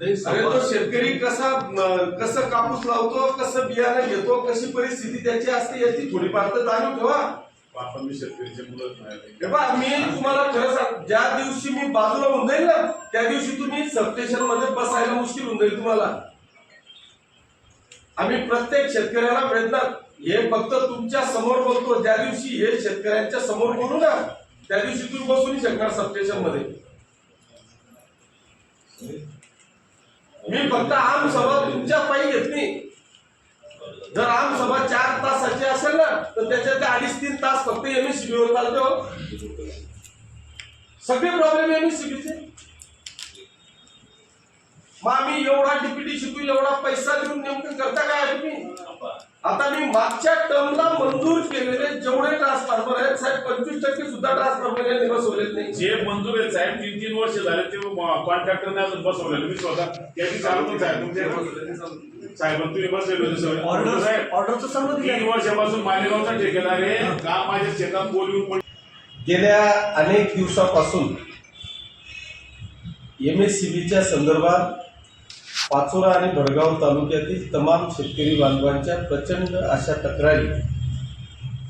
अरे तो शेतकरी कसा कसं कापूस लावतो कसं बियाणं घेतो कशी परिस्थिती त्याची असते याची थोडीफार तर जाणीव ठेवा. आपण मी शेतकरीचे मुलंच नाही पहा, मी तुम्हाला खरं सांग ज्या दिवशी मी बाजूला होऊन जाईल ना त्या दिवशी तुम्ही सबस्टेशनमध्ये बसायला मुश्किल होऊन जाईल तुम्हाला. आम्ही प्रत्येक शेतकऱ्याला वेदना हे फक्त तुमच्यासमोर बोलतो ज्या दिवशी हे शेतकऱ्यांच्या समोर बोलू ना त्या दिवशी तुम्ही बसू नाही शकणार सबस्टेशनमध्ये. मी फक्त आम सभा तुमच्या पायी घेत नाही जर आम सभा चार तासाची असेल ना तर त्याच्यात अडीच तीन तास फक्त एमएससीबी वर चालतो. सगळे प्रॉब्लेम एमएससीबीचे मग आम्ही एवढा डीपीटी शिकू एवढा पैसा देऊन नेमकं करता का? आता मी मागच्या टर्मला मंजूर केलेले जेवढे ट्रान्सफॉर्मर आहेत साहेब पंचवीस टक्के सुद्धा ट्रान्सफॉर्मर यांनी बसवलेत नाही. जे मंजूर आहेत साहेब तीन तीन वर्ष झाले ते कॉन्ट्रॅक्टरने अजून बसवलेलं मी स्वतः त्याची चालतो साहेब. तुमच्या साहेब तुम्ही बसलेले होते सगळे ऑर्डर साहेब ऑर्डरचं सर्व तीन वर्षापासून मालेगावचा ठेकेदार आहे. काम माझ्या शेतात बोलवून पण गेल्या अनेक दिवसापासून एम एस सी बीच्या संदर्भात पाचोरा आणि भडगाव तालुक्यातील तमाम शेतकरी बांधवांच्या प्रचंड अशा तक्रारी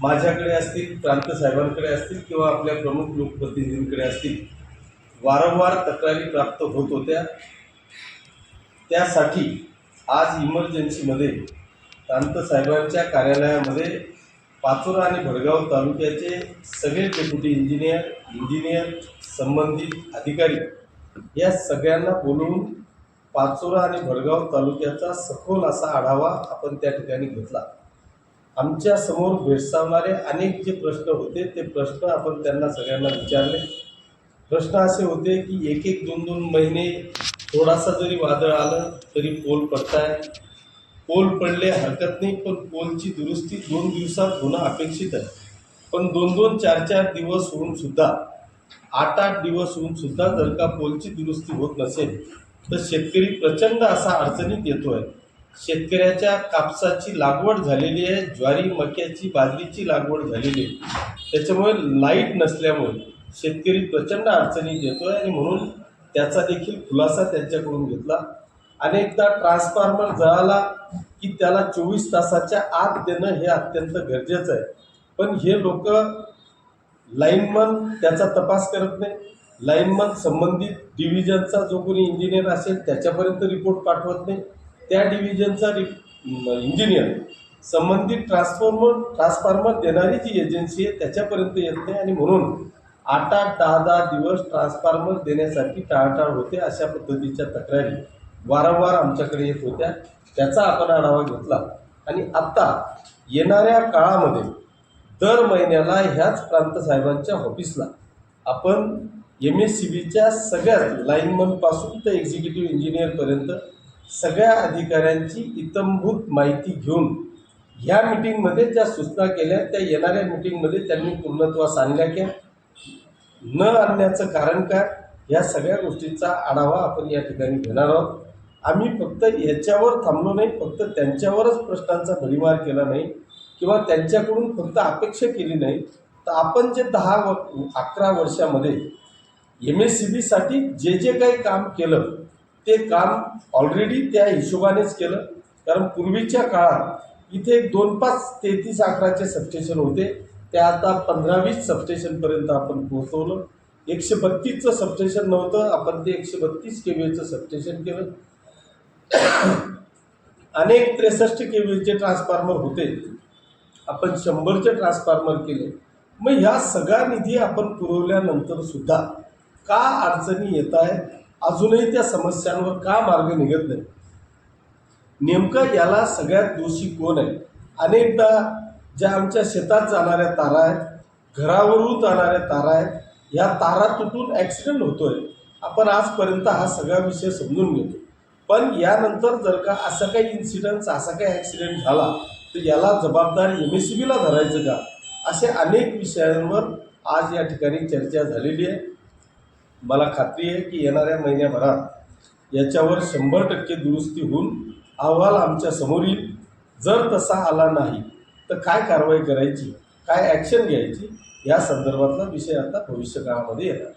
माझ्याकडे असतील प्रांत साहेबांकडे असतील किंवा आपल्या प्रमुख लोकप्रतिनिधींकडे असतील वारंवार तक्रारी प्राप्त होत होत्या. त्यासाठी आज इमर्जन्सीमध्ये प्रांत साहेबांच्या कार्यालयामध्ये पाचोरा आणि भडगाव तालुक्याचे सगळे डेप्युटी इंजिनियर इंजिनियर संबंधित अधिकारी या सगळ्यांना बोलवून पाचोरा आणि भडगाव तालुक्याचा सखोल असा आढावा आपण त्या ठिकाणी घेतला. आमच्यासमोर भेडसावणारे अनेक जे प्रश्न होते ते प्रश्न आपण त्यांना सगळ्यांना विचारले. प्रश्न असे होते की एक एक दोन दोन महिने थोडासा जरी वादळ आलं तरी पोल पडताय. पोल पडले हरकत नाही पण पोलची दुरुस्ती दोन दिवसात होणं अपेक्षित आहे. पण दोन दोन चार चार दिवस होऊन सुद्धा आठ आठ दिवस होऊन सुद्धा जर का पोलची दुरुस्ती होत नसेल तर शेतकरी प्रचंड असा अडचणीत येतोय. शेतकऱ्याच्या कापसाची लागवड झालेली आहे ज्वारी मक्याची बाजरीची लागवड झालेली आहे. त्याच्यामुळे लाइट नसल्यामुळे शेतकरी प्रचंड अडचणीत येतोय आणि म्हणून त्याचा देखील खुलासा त्यांच्याकडून घेतला. अनेकदा ट्रान्सफॉर्मर जळाला की त्याला चोवीस तासाच्या आत देणं हे अत्यंत गरजेचं आहे. पण हे लोक लाईनमन त्याचा तपास करत नाही लाईनमन संबंधित डिव्हिजनचा जो कोणी इंजिनियर असेल त्याच्यापर्यंत रिपोर्ट पाठवत नाही. त्या डिव्हिजनचा रि इंजिनियर संबंधित ट्रान्सफॉर्मर ट्रान्सफॉर्मर देणारी जी एजन्सी आहे त्याच्यापर्यंत येत नाही. आणि म्हणून आठ आठ दहा दहा दिवस ट्रान्सफॉर्मर देण्यासाठी टाळाटाळ होते अशा पद्धतीच्या तक्रारी वारंवार आमच्याकडे येत होत्या. त्याचा आपण आढावा घेतला. आणि आत्ता येणाऱ्या काळामध्ये दर महिन्याला ह्याच प्रांत साहेबांच्या ऑफिसला आपण एम एस सी बीच्या सगळ्याच लाईनमनपासून तर एक्झिक्युटिव्ह इंजिनियरपर्यंत सगळ्या अधिकाऱ्यांची इतंभूत माहिती घेऊन ह्या मिटिंगमध्ये ज्या सूचना केल्या त्या येणाऱ्या मिटिंगमध्ये त्यांनी पूर्णत्वास आणल्या की न आणण्याचं कारण काय? या सगळ्या गोष्टींचा आढावा आपण या ठिकाणी घेणार आहोत. आम्ही फक्त याच्यावर थांबलो नाही फक्त त्यांच्यावरच प्रश्नांचा भडीमार केला नाही किंवा त्यांच्याकडून फक्त अपेक्षा केली नाही. तर आपण जे दहा व अकरा वर्षामध्ये एम एस सी बीसाठी जे जे काही काम केलं ते काम ऑलरेडी त्या हिशोबानेच केलं. कारण पूर्वीच्या काळात इथे एक दोन पाच तेहतीस अकराचे सबस्टेशन होते. ते आता पंधरा वीस सबस्टेशनपर्यंत आपण पोहोचवलं. एकशे बत्तीसचं सबस्टेशन नव्हतं. आपण ते एकशे बत्तीस के व्हीचं सबस्टेशन केलं. अनेक त्रेसष्ट के व्हीचे ट्रान्सफॉर्मर होते. आपण शंभरचे ट्रान्सफॉर्मर केले. मग ह्या सगळा निधी आपण पुरवल्यानंतर सुद्धा का अडचणी येत आहे अजूनही त्या समस्यांवर का मार्ग निघत नाही? नेमकं याला सगळ्यात दोषी कोण आहे? अनेकदा ज्या आमच्या शेतात जाणाऱ्या तारा आहेत घरावरून जाणाऱ्या तारा आहेत या तारा तुटून ॲक्सिडेंट होतोय. आपण आजपर्यंत हा सगळा विषय समजून घेतो. पण यानंतर जर का असा काही इन्सिडन्स असा काही ॲक्सिडेंट झाला तर याला जबाबदार एम एस सी बीला धरायचं का? असे अनेक विषयांवर आज या ठिकाणी चर्चा झालेली आहे. मला खात्री आहे की येणाऱ्या महिन्याभरात याच्यावर शंभर टक्के दुरुस्ती होऊन अहवाल आमच्यासमोर येईल. जर तसा आला नाही तर काय कारवाई करायची? काय ॲक्शन घ्यायची? या संदर्भातला विषय आता भविष्यकाळामध्ये येणार.